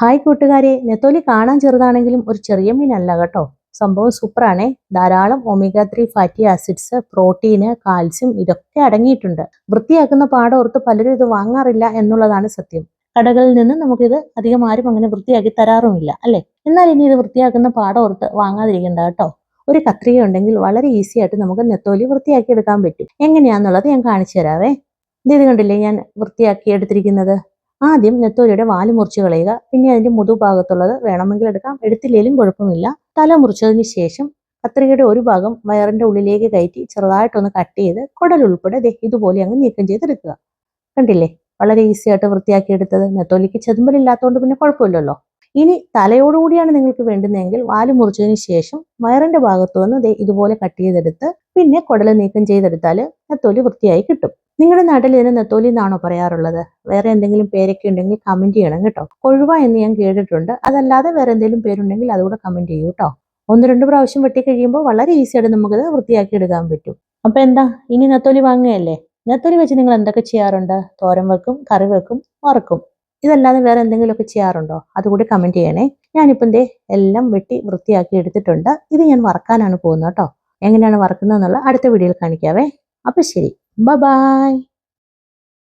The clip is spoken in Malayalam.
ഹായ് കൂട്ടുകാരെ നെത്തോലി കാണാൻ ചെറുതാണെങ്കിലും ഒരു ചെറിയ മീനല്ല കേട്ടോ. സംഭവം സൂപ്പറാണേ. ധാരാളം omega three fatty acids protein calcium ഇതൊക്കെ അടങ്ങിയിട്ടുണ്ട്. വൃത്തിയാക്കുന്ന പാടോർത്ത് പലരും ഇത് വാങ്ങാറില്ല എന്നുള്ളതാണ് സത്യം. കടകളിൽ നിന്ന് നമുക്കിത് അധികം ആരും അങ്ങനെ വൃത്തിയാക്കി തരാറുമില്ല അല്ലേ? എന്നാൽ ഇനി ഇത് വൃത്തിയാക്കുന്ന പാടോർത്ത് വാങ്ങാതിരിക്കണ്ട കേട്ടോ. ഒരു കത്രിക ഉണ്ടെങ്കിൽ വളരെ ഈസി ആയിട്ട് നമുക്ക് നെത്തോലി വൃത്തിയാക്കി എടുക്കാൻ പറ്റും. എങ്ങനെയാന്നുള്ളത് ഞാൻ കാണിച്ചു തരാവേ. ഇത് കണ്ടില്ലേ ഞാൻ വൃത്തിയാക്കി എടുത്തിരിക്കുന്നത്? ആദ്യം നെത്തോലിയുടെ വാൽ മുറിച്ച് കളയുക. പിന്നെ അതിന്റെ മുതുഭാഗത്തുള്ളത് വേണമെങ്കിൽ എടുക്കാം. എടുത്തില്ലെങ്കിലും കുഴപ്പമില്ല. തല മുറിച്ചതിന് ശേഷം കത്രികയുടെ ഒരു ഭാഗം വയറിന്റെ ഉള്ളിലേക്ക് കയറ്റി ചെറുതായിട്ടൊന്ന് കട്ട് ചെയ്ത് കുടൽ ഉൾപ്പെടെ ഇതുപോലെ അങ്ങ് നീക്കം ചെയ്തെടുക്കുക. കണ്ടില്ലേ? വളരെ ഈസി ആയിട്ട് വൃത്തിയാക്കി എടുത്തത്. നെത്തോലിക്ക് ചെതുമ്പലില്ലാത്തതുകൊണ്ട് പിന്നെ കുഴപ്പമില്ലല്ലോ. ഇനി തലയോടുകൂടിയാണ് നിങ്ങൾക്ക് വേണ്ടുന്നതെങ്കിൽ വാൽ മുറിച്ചതിന് ശേഷം വയറിന്റെ ഭാഗത്തു നിന്ന് ഇതുപോലെ കട്ട് ചെയ്തെടുത്ത് പിന്നെ കുടൽ നീക്കം ചെയ്തെടുത്താൽ നെത്തോലി വൃത്തിയായി കിട്ടും. നിങ്ങളുടെ നാട്ടിൽ ഇതിന് നെത്തോലി എന്നാണോ പറയാറുള്ളത്? വേറെ എന്തെങ്കിലും പേരൊക്കെ ഉണ്ടെങ്കിൽ കമന്റ് ചെയ്യണം കേട്ടോ. കൊഴുവ എന്ന് ഞാൻ കേട്ടിട്ടുണ്ട്. അതല്ലാതെ വേറെ എന്തെങ്കിലും പേരുണ്ടെങ്കിൽ അതുകൂടെ കമന്റ് ചെയ്യൂ കേട്ടോ ഒന്ന് രണ്ട് പ്രാവശ്യം വെട്ടി കഴിയുമ്പോൾ വളരെ ഈസി ആയിട്ട് നമുക്കത് വൃത്തിയാക്കി എടുക്കാൻ പറ്റും. അപ്പൊ എന്താ? ഇനി നെത്തോലി വാങ്ങുകയല്ലേ? നെത്തോലി വെച്ച് നിങ്ങൾ എന്തൊക്കെ ചെയ്യാറുണ്ട്? തോരൻ വെക്കും കറി വെക്കും വറക്കും. ഇതല്ലാതെ വേറെ എന്തെങ്കിലുമൊക്കെ ചെയ്യാറുണ്ടോ? അതുകൂടി കമന്റ് ചെയ്യണേ. ഞാനിപ്പം ദേ എല്ലാം വെട്ടി വൃത്തിയാക്കി എടുത്തിട്ടുണ്ട്. ഇത് ഞാൻ വറക്കാനാണ് പോകുന്നത് കേട്ടോ എങ്ങനെയാണ് വറക്കുന്നത് എന്നുള്ള അടുത്ത വീഡിയോയിൽ കാണിക്കാവേ. അപ്പൊ ശരി. Bye bye.